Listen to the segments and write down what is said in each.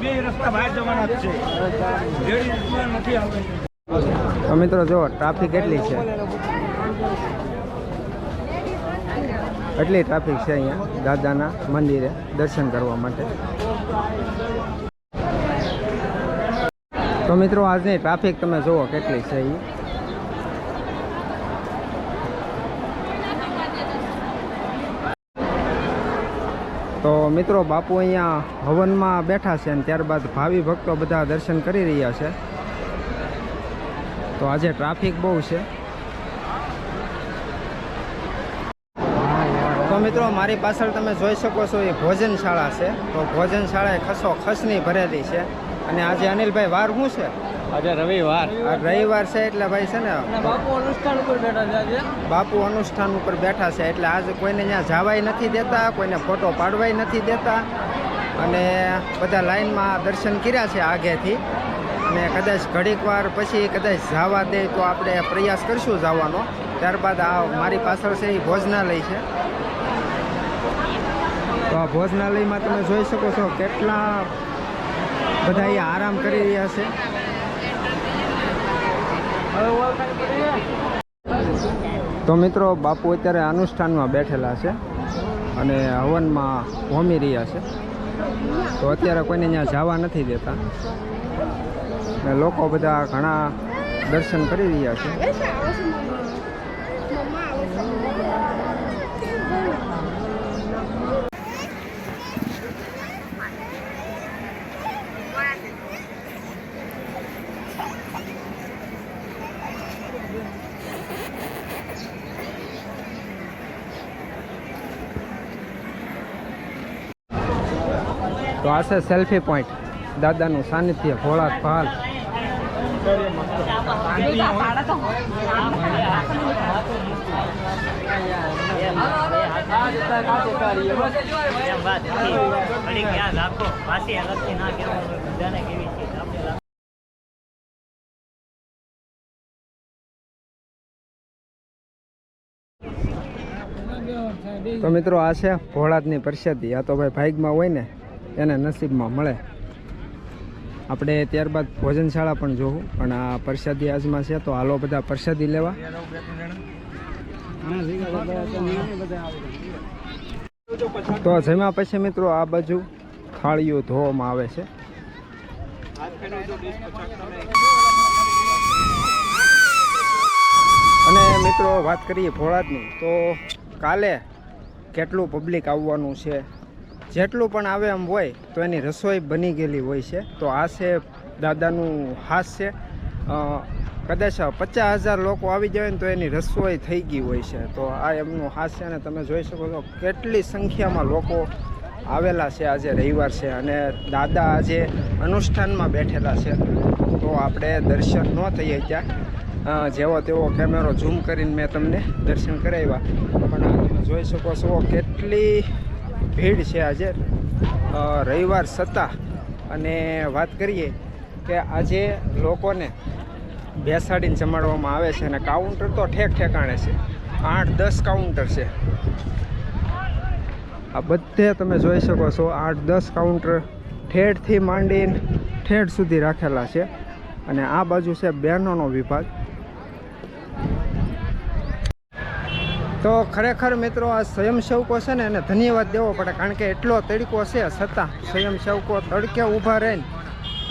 બે મિત્રો જો ટ્રાફિક કેટલી છે. એટલી ટ્રાફિક છે અહીંયા, દાદાના મંદિરે દર્શન કરવા માટે. તો મિત્રો, આજની ટ્રાફિક તમે જુઓ કેટલી છે એ તો મિત્રો, બાપુ અહીંયા હવનમાં બેઠા છે અને ત્યારબાદ ભાવિ ભક્તો બધા દર્શન કરી રહ્યા છે. તો આજે ટ્રાફિક બહુ છે. તો મિત્રો, મારી પાછળ તમે જોઈ શકો છો, એ ભોજનશાળા છે. તો ભોજનશાળા એ ખસો ખસની ભરેલી છે. અને આજે અનિલભાઈ વાર શું છે. આજે રવિવાર. રવિવાર છે એટલે ભાઈ છે ને બાપુ અનુષ્ઠાન ઉપર બેઠા છે આજે? બાપુ અનુષ્ઠાન ઉપર બેઠા છે એટલે આજે કોઈને ત્યાં જવાય નથી દેતા કોઈને ફોટો પાડવાય નથી દેતા. અને બધા લાઈનમાં દર્શન કર્યા છે આગેથી. અને કદાચ ઘડીક વાર પછી કદાચ જવા દે તો આપણે પ્રયાસ કરશું જવાનો. ત્યારબાદ આ મારી પાછળ છે એ ભોજનાલય છે. તો આ ભોજનાલયમાં તમે જોઈ શકો છો કેટલા બધા એ આરામ કરી રહ્યા છે. તો મિત્રો, બાપુ અત્યારે અનુષ્ઠાનમાં બેઠેલા છે અને હવનમાં હોમી રહ્યા છે. તો અત્યારે કોઈને ત્યાં જવા નથી દેતા. લોકો બધા ઘણા દર્શન કરી રહ્યા છે. તો આ છે સેલ્ફી પોઈન્ટ દાદાનું સાનિધ્ય ભોળા ભાલ. તો મિત્રો આ છે ભોળાદની પ્રસાદી આ તો ભાઈ ભાગમાં હોય ને એને નસીબમાં મળે. આપણે ત્યારબાદ ભોજનશાળા પણ જોવું, પણ આ પ્રસાદી આજમાં છે, તો હાલો બધા પ્રસાદી લેવા. તો જમ્યા પછી મિત્રો આ બાજુ થાળીઓ ધોવામાં આવે છે. અને મિત્રો વાત કરીએ ભોળાદની, તો કાલે કેટલું પબ્લિક આવવાનું છે? જેટલું પણ આવે એમ હોય, તો એની રસોઈ બની ગયેલી હોય છે. તો આ છે દાદાનું હાસ છે. કદાચ પચાસ હજાર લોકો આવી જાય ને તો એની રસોઈ થઈ ગઈ હોય છે. તો આ એમનું હાસ છે અને તમે જોઈ શકો છો કેટલી સંખ્યામાં લોકો આવેલા છે આજે રવિવાર છે અને દાદા આજે અનુષ્ઠાનમાં બેઠેલા છે. તો આપણે દર્શન ન થઈએ ત્યાં. જેવો તેવો કેમેરો ઝૂમ કરીને મેં તમને દર્શન કરાવ્યા. પણ તમે જોઈ શકો છો કેટલી ભીડ છે આજે. રવિવાર છતાં અને વાત કરીએ કે આજે લોકોને બેસાડીને જમાડવામાં આવે છે અને કાઉન્ટર તો ઠેક ઠેકાણે છે. આઠ દસ કાઉન્ટર છે. આ બધે તમે જોઈ શકો છો, આઠ દસ કાઉન્ટર ઠેઠથી માંડીને ઠેઠ સુધી રાખેલા છે. અને આ બાજુ છે બહેનોનો વિભાગ. તો ખરેખર મિત્રો, આ સ્વયંસેવકો છે ને એને ધન્યવાદ દેવો પડે, કારણ કે એટલો તડકો છે છતાં સ્વયંસેવકો તડકે ઊભા રહીને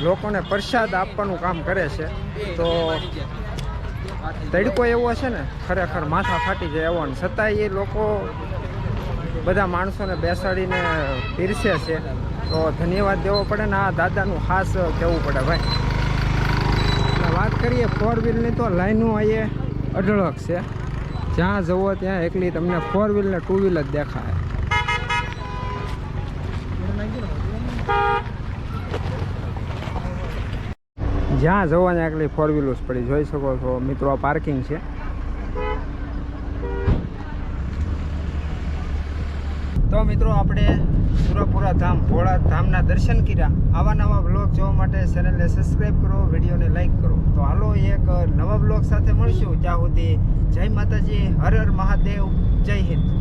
લોકોને પ્રસાદ આપવાનું કામ કરે છે. તો તડકો એવો છે ને, ખરેખર માથા ફાટી જાય એવો ને છતાંય એ લોકો બધા માણસોને બેસાડીને પીરસે છે. તો ધન્યવાદ દેવો પડે ને, આ દાદાનું ખાસ કહેવું પડે ભાઈ. વાત કરીએ ફોર વ્હીલની તો લાઈનો અહીંયા અઢળક છે. જ્યાં જવો ત્યાં એકલી તમને ફોર વ્હીલ ને ટુ વ્હીલ જ દેખાય. જ્યાં જવો ત્યાં એકલી ફોર વ્હીલો જ પડી. જોઈ શકો છો મિત્રો, આ પાર્કિંગ છે. તો મિત્રો, આપણે સુરપુરા ધામ, ભોળા ધામના દર્શન કર્યા. આવા નવા બ્લોગ જોવા માટે ચેનલને સબસ્ક્રાઈબ કરો, વિડીયોને લાઈક કરો. તો હાલો એક નવા બ્લોગ સાથે મળીશું. ત્યાં સુધી જય માતાજી, હર હર મહાદેવ, જય હિન્દ.